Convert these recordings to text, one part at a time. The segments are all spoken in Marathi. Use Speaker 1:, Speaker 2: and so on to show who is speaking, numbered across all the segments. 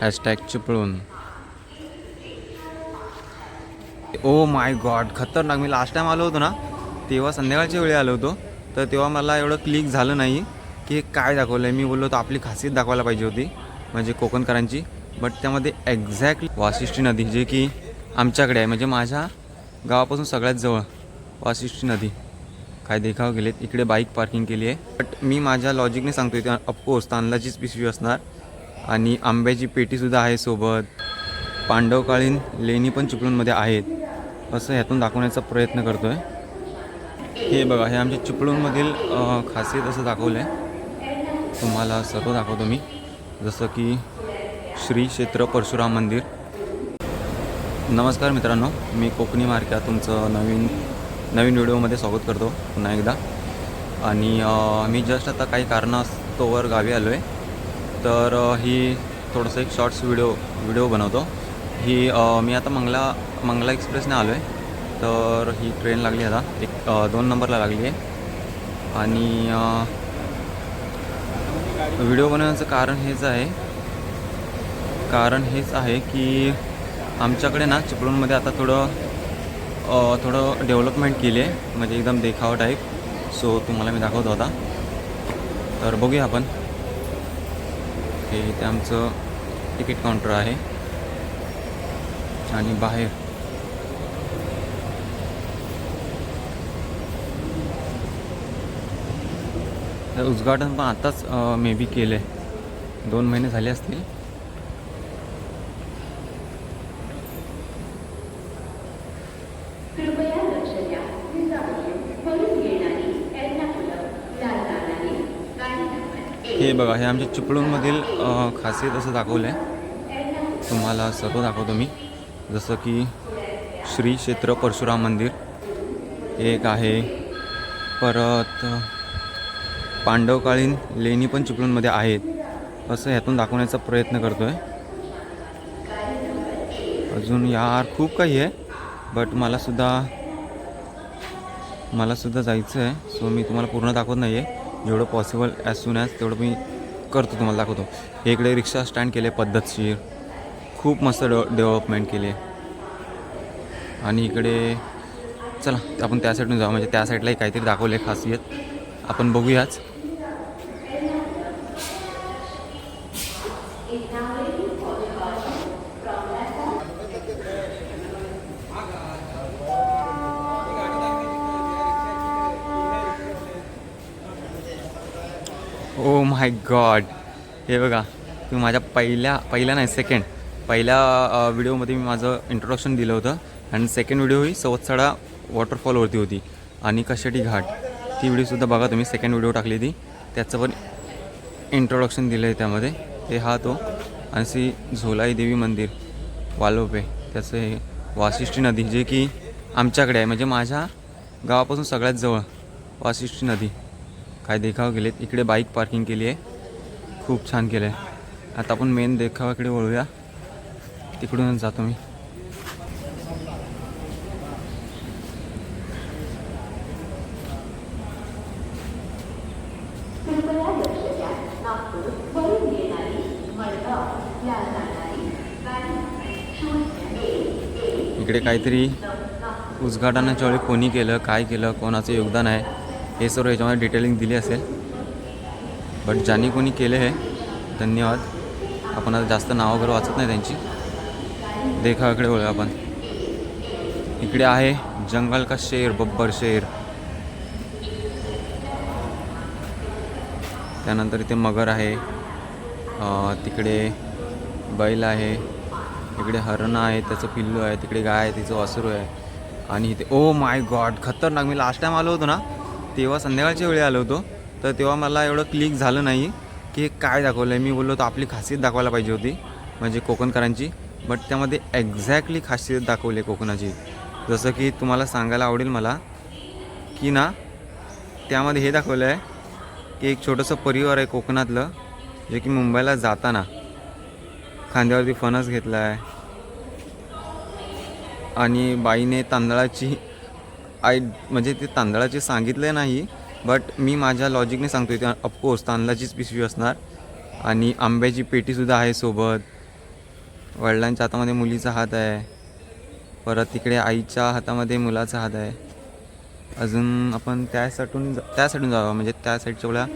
Speaker 1: Hashtag Chiplun oh my God खतरनाक. मी लास्ट टाईम आलो होतो ना तेव्हा संध्याकाळच्या वेळी आलो होतो. तर तेव्हा मला एवढं क्लिक झालं नाही की हे काय दाखवलं आहे मी बोललो तर आपली खासियत दाखवायला पाहिजे होती म्हणजे कोकणकरांची. बट त्यामध्ये एक्झॅक्टली वाशिष्ठी नदी जे की आमच्याकडे आहे म्हणजे माझ्या गावापासून सगळ्यात जवळ वाशिष्ठी नदी. काय देखाव गेलेत इकडे बाईक पार्किंग केली आहे. बट मी माझ्या लॉजिकने सांगतो इथे ऑफकोर्स तांदळाचीच पिशवी असणार. आणि आंब्याची पेटीसुद्धा आहे सोबत. पांडवकालीन लेणी पण चिपळूणमध्ये आहेत. असं ह्यातून दाखवण्याचा प्रयत्न करतो आहे हे बघा हे आमच्या चिपळूणमधील खासियत असं दाखवलं आहे तुम्हाला सर्व दाखवतो मी. जसं की श्री क्षेत्र परशुराम मंदिर. नमस्कार मित्रांनो मी कोकणी मार्क्या तुमचं नवीन नवीन व्हिडिओमध्ये स्वागत करतो पुन्हा एकदा. आणि मी जस्ट आता काही कारणास्तोवर गावी आलो आहे तर ही थोडंसं एक शॉर्ट्स व्हिडिओ व्हिडिओ बनवतो. ही मी आता मंगला मंगला एक्सप्रेसने आलो आहे तर ही ट्रेन लागली आता. एक दोन नंबरला लागली आहे. आणि व्हिडिओ बनवण्याचं कारण हेच आहे. कारण हेच आहे की आमच्याकडे ना चिपळूणमध्ये आता थोडं थोडं डेव्हलपमेंट केली आहे. म्हणजे एकदम देखावा टाईप सो तुम्हाला मी दाखवतो आता. तर बघूया आपण. हे इथे आमचं तिकीट काउंटर आहे. आणि बाहेर. तर उद्घाटन पण आत्ताच मे बी केलं आहे दोन महिने झाले असतील. हे बघा हे आमच्या चिपळूणमधील खासियत असं दाखवलं आहे तुम्हाला सर्व दाखवतो मी. जसं की श्री क्षेत्र परशुराम मंदिर. एक आहे. परत पांडवकालीन लेणी पण चिपळूणमध्ये आहेत. असं ह्यातून दाखवण्याचा प्रयत्न करतो आहे अजून यार खूप काही आहे बट मलासुद्धा मलासुद्धा जायचं आहे सो मी तुम्हाला पूर्ण दाखवत नाही आहे जेवढं पॉसिबल ॲज सून ॲज तेवढं मी करतो तुम्हाला दाखवतो. हे इकडे रिक्षा स्टँड केले पद्धतशीर. खूप मस्त डे डेव्हलपमेंट केली. आहे आणि इकडे चला आपण त्या साईडून जाऊ. म्हणजे त्या साईडलाही काहीतरी दाखवलं आहे खासियत. आपण बघूयाच. ओ माय गॉड हे बघा तुम्ही माझ्या पहिल्या पहिल्या नाही सेकंड पहिल्या व्हिडिओमध्ये मी माझं इंट्रोडक्शन दिलं होतं. आणि सेकंड व्हिडिओ ही सवत्सडा वॉटरफॉलवरती होती. आणि कशाटी घाट? ती व्हिडिओसुद्धा बघा तुम्ही सेकंड व्हिडिओ टाकली ती. त्याचं पण इंट्रोडक्शन दिलं आहे त्यामध्ये. हे हा तो आणि सी झोलाई देवी मंदिर वालोपे. त्याचं हे वाशिष्ठी नदी जे की आमच्याकडे आहे. म्हणजे माझ्या गावापासून सगळ्यात जवळ वाशिष्ठी नदी. काय देखाव गेलेत इकडे बाईक पार्किंग केली आहे. खूप छान केलं आहे आता आपण मेन देखावाकडे वळूया. तिकडूनच जातो मी. इकडे काहीतरी उद्घाटनाच्या वेळी कोणी केलं काय केलं कोणाचं योगदान आहे? हे सर्व याच्यामध्ये डिटेलिंग दिली असेल. बट ज्यांनी कोणी केले हे धन्यवाद. आपण आता जास्त नाव वगैरे वाचत नाही त्यांची. देखावाकडे वळूया आपण. इकडे आहे जंगल का शेर बब्बर शेर. त्यानंतर इथे मगर आहे. तिकडे बैल आहे. इकडे हरण आहे त्याचं पिल्लू आहे तिकडे गाय आहे तिचं वासरू आहे. आणि इथे ओ माय गॉड खतरनाक. मी लास्ट टाईम आलो होतो ना तेव्हा संध्याकाळच्या वेळी आलो होतो. तर तेव्हा मला एवढं क्लिक झालं नाही की काय दाखवलं आहे मी बोललो तर आपली खासियत दाखवायला पाहिजे होती म्हणजे कोकणकरांची. बट त्यामध्ये एक्झॅक्टली खासियत दाखवली आहे कोकणाची. जसं की तुम्हाला सांगायला आवडेल मला की ना त्यामध्ये हे दाखवलं आहे की एक छोटंसं परिवार आहे कोकणातलं जे की मुंबईला जाताना खांद्यावरती फणस घेतला आहे आणि बाईने तांदळाची आई म्हणजे ते तांदळाचे सांगितले नाही बट मी माझ्या लॉजिकने सांगतो इथे ऑफकोर्स तांदळाचीच पिशवी असणार. आणि आंब्याची पेटीसुद्धा आहे सोबत. वडिलांच्या हातामध्ये मुलीचा हात आहे. परत तिकडे आईच्या हातामध्ये मुलाचा हात आहे. अजून आपण त्या साठून त्या साईडून जावं म्हणजे त्या साईडच्या वेळा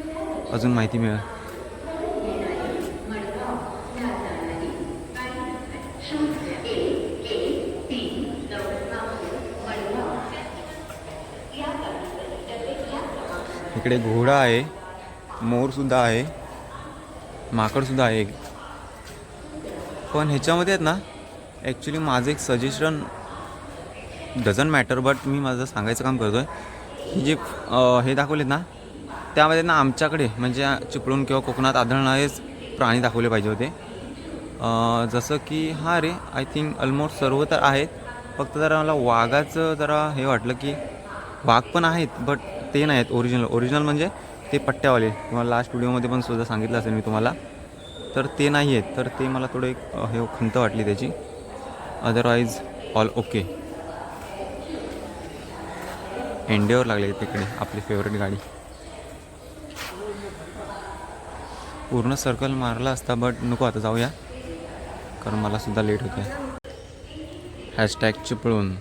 Speaker 1: अजून माहिती मिळेल. इकडे घोडा आहे मोरसुद्धा आहे माकडसुद्धा आहे. पण ह्याच्यामध्ये आहेत ना ॲक्च्युली माझं एक सजेशन डझंट मॅटर बट मी माझं सांगायचं काम करतो आहे जे हे दाखवलेत ना त्यामध्ये ना आमच्याकडे म्हणजे चिपळूण किंवा कोकणात आढळणारेच प्राणी दाखवले पाहिजे होते. जसं की हां रे आय थिंक ऑलमोस्ट सर्व तर आहेत फक्त जरा मला वाघाचं जरा हे वाटलं की वाघ पण आहेत बट ते नाही आहेत ओरिजिनल ओरिजिनल म्हणजे ते पट्ट्यावाले. किंवा लास्ट व्हिडिओमध्ये पण सुद्धा सांगितलं असेल मी तुम्हाला. तर ते नाही आहेत तर ते मला थोडं एक हे खंत वाटली त्याची. अदरवाईज ऑल ओके एंडेवर लागले तिकडे आपली फेवरेट गाडी. पूर्ण सर्कल मारला असता बट नको आता जाऊया. कारण मला सुद्धा लेट होते हॅशटॅग चिपळून